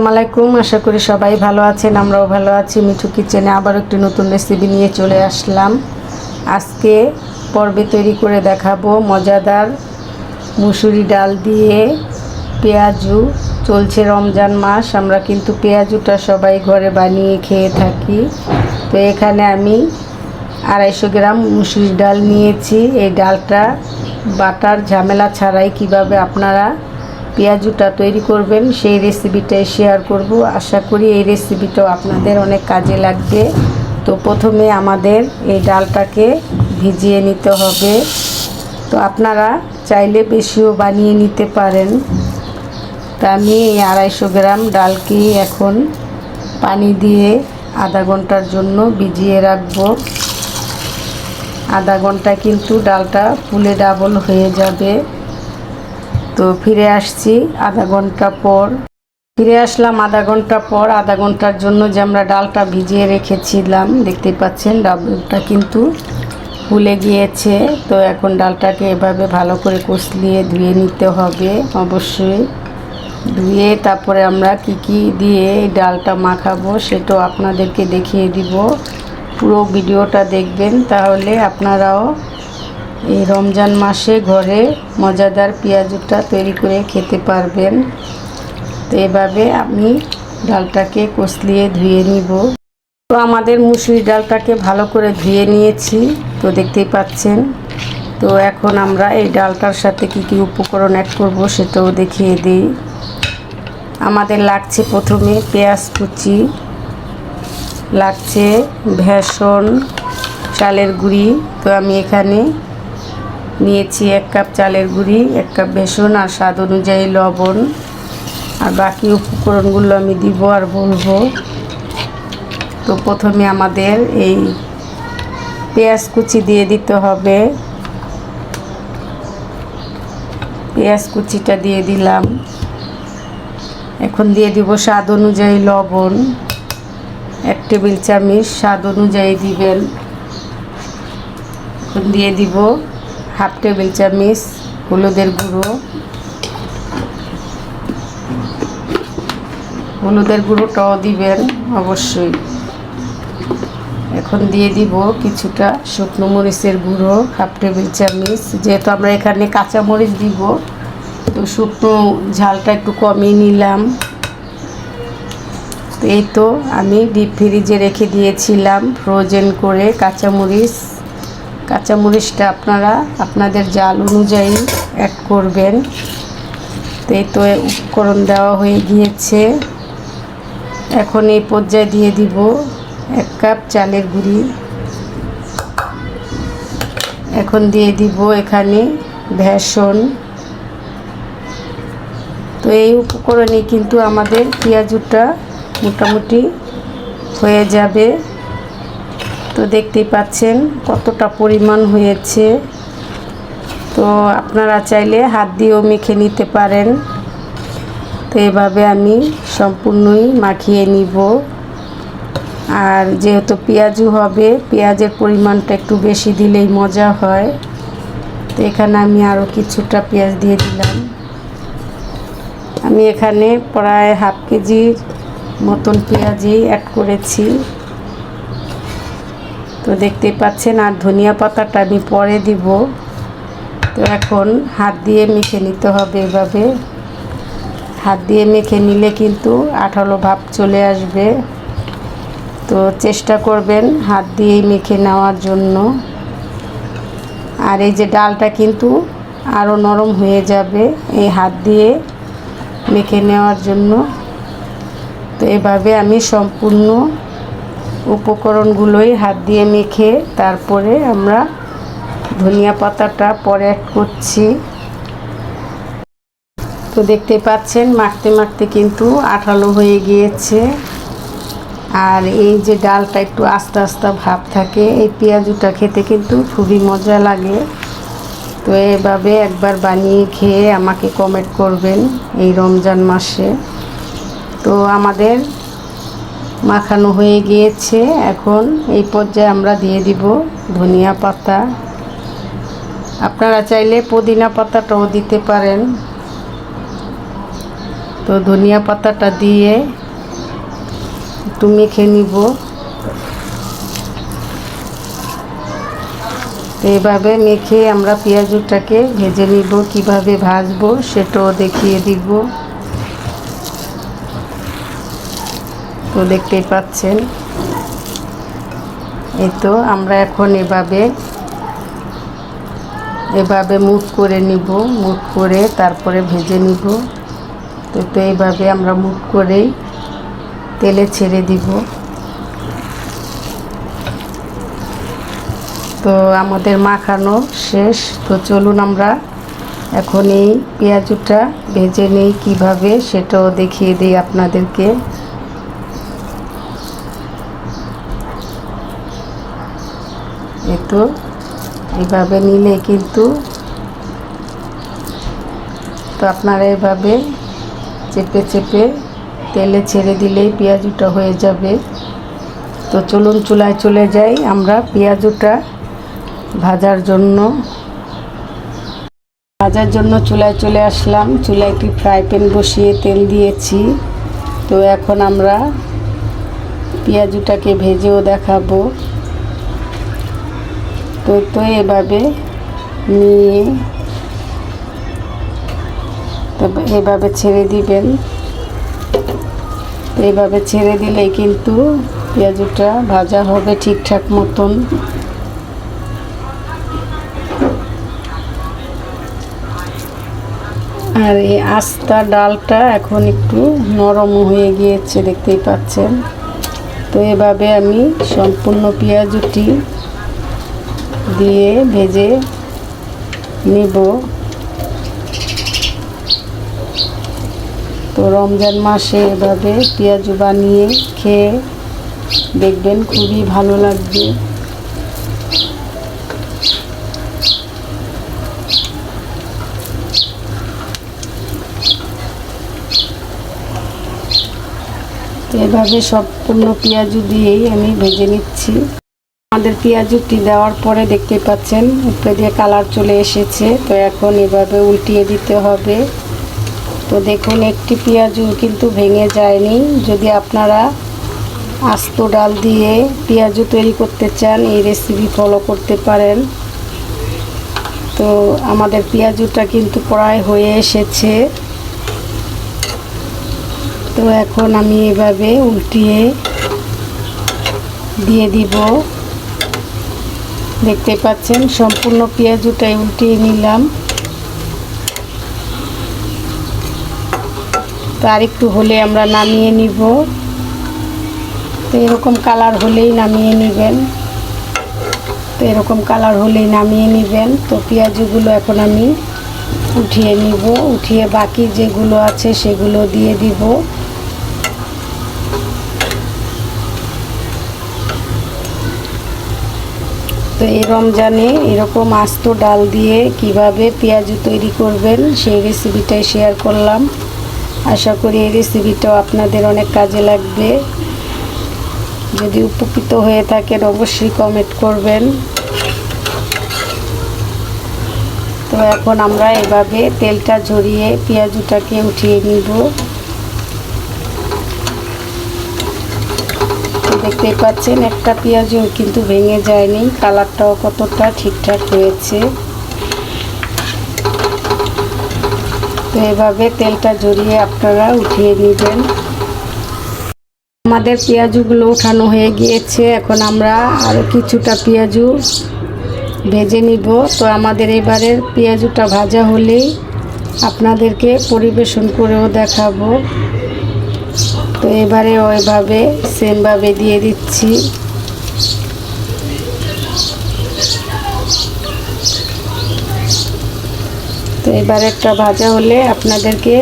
আসসালামু আলাইকুম। আশা করি সবাই ভালো আছেন, আমরাও ভালো আছি। মিঠু কিচেনে আবার একটি নতুন রেসিপি নিয়ে চলে আসলাম। আজকে পর্বে তৈরি করে দেখাবো মজাদার মুসুরি ডাল দিয়ে পেঁয়াজু। চলছে রমজান মাস, আমরা কিন্তু পেঁয়াজুটা সবাই ঘরে বানিয়ে খেয়ে থাকি। তো এখানে আমি আড়াইশো গ্রাম মুসুরি ডাল নিয়েছি। এই ডালটা বাটার ঝামেলা ছাড়াই কীভাবে আপনারা পেঁয়াজুটা তৈরি করবেন, সেই রেসিপিটাই শেয়ার করব। আশা করি এই রেসিপিটাও আপনাদের অনেক কাজে লাগবে। তো প্রথমে আমাদের এই ডালটাকে ভিজিয়ে নিতে হবে। তো আপনারা চাইলে বেশিও বানিয়ে নিতে পারেন। তা আমি এই আড়াইশো গ্রাম ডালকে এখন পানি দিয়ে আধা ঘণ্টার জন্য ভিজিয়ে রাখব। আধা ঘণ্টা কিন্তু ডালটা ফুলে ডাবল হয়ে যাবে। তো ফিরে আসছি আধা ঘণ্টা পর। ফিরে আসলাম আধা ঘণ্টা পর, আধা ঘণ্টার জন্য যে আমরা ডালটা ভিজিয়ে রেখেছিলাম দেখতে পাচ্ছেন ডালটা কিন্তু ফুলে গিয়েছে। তো এখন ডালটাকে এভাবে ভালো করে কষলিয়ে ধুয়ে নিতে হবে, অবশ্যই। ধুয়ে তারপরে আমরা কি কি দিয়ে ডালটা মাখাবো সেটাও আপনাদেরকে দেখিয়ে দিব। পুরো ভিডিওটা দেখবেন, তাহলে আপনারাও এই রমজান মাসে ঘরে মজাদার পেঁয়াজুটা তৈরি করে খেতে পারবেন। তো এভাবে আমি ডালটাকে কষলিয়ে ধুয়ে নিব। তো আমাদের মুসুরি ডালটাকে ভালো করে ধুয়ে নিয়েছি, তো দেখতেই পাচ্ছেন। তো এখন আমরা এই ডালটার সাথে কি কি উপকরণ অ্যাড করব সেটাও দেখিয়ে দিই। আমাদের লাগছে প্রথমে পেঁয়াজ কুচি, লাগছে ভেষণ, চালের গুঁড়ি। তো আমি এখানে নিয়েছি এক কাপ চালের গুঁড়ি, এক কাপ বেসন আর স্বাদ অনুযায়ী লবণ। আর বাকি উপকরণগুলো আমি দিব আর বলব। তো প্রথমে আমাদের এই পেঁয়াজ কুচি দিয়ে দিতে হবে। পেঁয়াজ কুচিটা দিয়ে দিলাম। এখন দিয়ে দিব স্বাদ অনুযায়ী লবণ। এক টেবিল চামচ স্বাদ অনুযায়ী দিবেন। এখন দিয়ে দিব হাফ টেবিল চামচ, হলুদের গুঁড়ো। হলুদের গুঁড়োটাও দিবেন অবশ্যই। এখন দিয়ে দিব কিছুটা শুকনো মরিচের গুঁড়ো, হাফ টেবিল চামচ। যেহেতু আমরা এখানে কাঁচা মরিচ দিব, তো শুকনো ঝালটা একটু কমিয়ে নিলাম। এই তো আমি ডিপ ফ্রিজে রেখে দিয়েছিলাম ফ্রোজেন করে কাঁচামরিচ কাঁচামরিচটা আপনারা আপনাদের জাল অনুযায়ী অ্যাড করবেন। তো এই তো উপকরণ দেওয়া হয়ে গিয়েছে। এখন এই পর্যায়ে দিয়ে দিব এক কাপ চালের গুঁড়ি। এখন দিয়ে দিব এখানে ভেষণ। তো এই উপকরণে কিন্তু আমাদের পেঁয়াজুটা মোটামুটি হয়ে যাবে। তো দেখতেই পাচ্ছেন কতটা পরিমাণ হয়েছে। তো আপনারা চাইলে হাত দিয়েও মেখে নিতে পারেন। তো এভাবে আমি সম্পূর্ণই মাখিয়ে নিব। আর যেহেতু পেঁয়াজু হবে, পেঁয়াজের পরিমাণটা একটু বেশি দিলেই মজা হয়। তো এখানে আমি আরও কিছুটা পেঁয়াজ দিয়ে দিলাম। আমি এখানে প্রায় হাফ কেজির মতন পেঁয়াজি অ্যাড করেছি। তো দেখতেই পাচ্ছেন, আর ধনিয়া পাতাটা আমি পরে দিব। তো এখন হাত দিয়ে মেখে নিতে হবে এভাবে। হাত দিয়ে মেখে নিলে কিন্তু আঠালো ভাব চলে আসবে। তো চেষ্টা করবেন হাত দিয়েই মেখে নেওয়ার জন্য। আর এই যে ডালটা কিন্তু আরও নরম হয়ে যাবে এই হাত দিয়ে মেখে নেওয়ার জন্য। তো এভাবে আমি সম্পূর্ণ উপকরণগুলোই হাত দিয়ে মেখে তারপরে আমরা ধনিয়া পাতাটা পরে অ্যাড করছি। তো দেখতে পাচ্ছেন মাখতে মাখতে কিন্তু আঠালো হয়ে গিয়েছে। আর এই যে ডালটা একটু আস্তে আস্তে ভাব থাকে, এই পেঁয়াজুটা খেতে কিন্তু খুবই মজা লাগে। তো এভাবে একবার বানিয়ে খেয়ে আমাকে কমেন্ট করবেন এই রমজান মাসে। তো আমাদের মাখানো হয়ে গিয়েছে। এখন এই পর্যায়ে আমরা দিয়ে দিব ধনিয়া পাতা। আপনারা চাইলে পুদিনা পাতাটাও দিতে পারেন। তো ধনিয়া পাতাটা দিয়ে একটু মেখে নিব। তো এভাবে মেখে আমরা পেঁয়াজটাকে ভেজে নিব, কীভাবে ভাজবো সেটাও দেখিয়ে দিব। তো দেখতেই পাচ্ছেন। এই তো আমরা এখন এভাবে এভাবে মুখ করে নিব মুখ করে তারপরে ভেজে নিব। তো তো এইভাবে আমরা মুখ করেই তেলে ছেড়ে দিব। তো আমাদের মাখানো শেষ। তো চলুন আমরা এখন এই পেঁয়াজুটা ভেজে নেই কীভাবে সেটাও দেখিয়ে দিই আপনাদেরকে। এ তো এইভাবে নিলে কিন্তু তো আপনারা এভাবে চেপে চেপে তেলে ছেড়ে দিলেই পেঁয়াজুটা হয়ে যাবে। তো চলুন চুলায় চলে যাই আমরা পেঁয়াজুটা ভাজার জন্য। ভাজার জন্য চুলায় চলে আসলাম। চুলায় একটি ফ্রাই প্যান বসিয়ে তেল দিয়েছি। তো এখন আমরা পেঁয়াজুটাকে ভেজেও দেখাবো। তো তো এভাবে নিয়ে তো এভাবে ছেড়ে দিবেন। এইভাবে ছেড়ে দিলেই কিন্তু পেঁয়াজুটা ভাজা হবে ঠিকঠাক মতন। আর এই আস্তা ডালটা এখন একটু নরম হয়ে গিয়েছে, দেখতেই পাচ্ছেন। তো এভাবে আমি সম্পূর্ণ পেঁয়াজুটি দিয়ে ভেজে নিব। তো রমজান মাসে এভাবে পেঁয়াজু বানিয়ে খেয়ে দেখবেন খুবই ভালো লাগবে। এভাবে সম্পূর্ণ পেঁয়াজু দিয়েই আমি ভেজে নিচ্ছি। আমাদের পেঁয়াজুটি দেওয়ার পরে দেখতে পাচ্ছেন, উপরে দিয়ে কালার চলে এসেছে। তো এখন এভাবে উল্টিয়ে দিতে হবে। তো দেখুন, একটি পেঁয়াজু কিন্তু ভেঙে যায়নি। যদি আপনারা আস্ত ডাল দিয়ে পেঁয়াজু তৈরি করতে চান, এই রেসিপি ফলো করতে পারেন। তো আমাদের পেঁয়াজুটা কিন্তু প্রায় হয়ে এসেছে। তো এখন আমি এভাবে উল্টিয়ে দিয়ে দিব। দেখতে পাচ্ছেন, সম্পূর্ণ পেঁয়াজুটাই উল্টিয়ে নিলাম। তো আরেকটু হলে আমরা নামিয়ে নিব। তো এরকম কালার হলেই নামিয়ে নেবেন। তো এরকম কালার হলেই নামিয়ে নেবেন। তো পেঁয়াজগুলো এখন আমি উঠিয়ে নিব। উঠিয়ে বাকি যেগুলো আছে সেগুলো দিয়ে দিব। তো এই রমজানে এরকম আস্ত ডাল দিয়ে কীভাবে পেঁয়াজু তৈরি করবেন সেই রেসিপিটাই শেয়ার করলাম। আশা করি এই রেসিপিটাও আপনাদের অনেক কাজে লাগবে। যদি উপকৃত হয়ে থাকেন, অবশ্যই কমেন্ট করবেন। তো এখন আমরা এভাবে তেলটা ঝরিয়ে পেঁয়াজুটাকে উঠিয়ে নিব। দেখতেই পাচ্ছেন, একটা পেঁয়াজও কিন্তু ভেঙে যায়নি। কালারটাও কতটা ঠিকঠাক হয়েছে। তো এভাবে তেলটা জড়িয়ে আপনারা উঠিয়ে নেবেন। আমাদের পেঁয়াজুগুলো উঠানো হয়ে গিয়েছে। এখন আমরা আরও কিছুটা পেঁয়াজু ভেজে নিব। তো আমাদের এবারের পেঁয়াজুটা ভাজা হলেই আপনাদেরকে পরিবেশন করেও দেখাবো। তো এবারে ওইভাবে সেমভাবে দিয়ে দিচ্ছি। তো এবার একটা ভাজা হলে আপনাদেরকে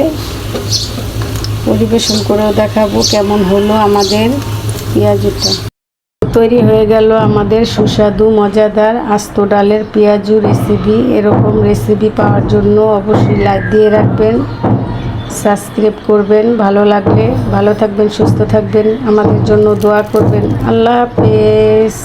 পরিবেশন করেও দেখাবো কেমন হলো আমাদের পেঁয়াজুটা। তৈরি হয়ে গেল আমাদের সুস্বাদু, মজাদার আস্ত ডালের পেঁয়াজু রেসিপি এরকম রেসিপি পাওয়ার জন্য অবশ্যই লাইক দিয়ে রাখবেন। সাবস্ক্রাইব করবেন ভালো লাগলে ভালো থাকবেন সুস্থ থাকবেন আমাদের জন্য দোয়া করবেন। আল্লাহ হাফেজ।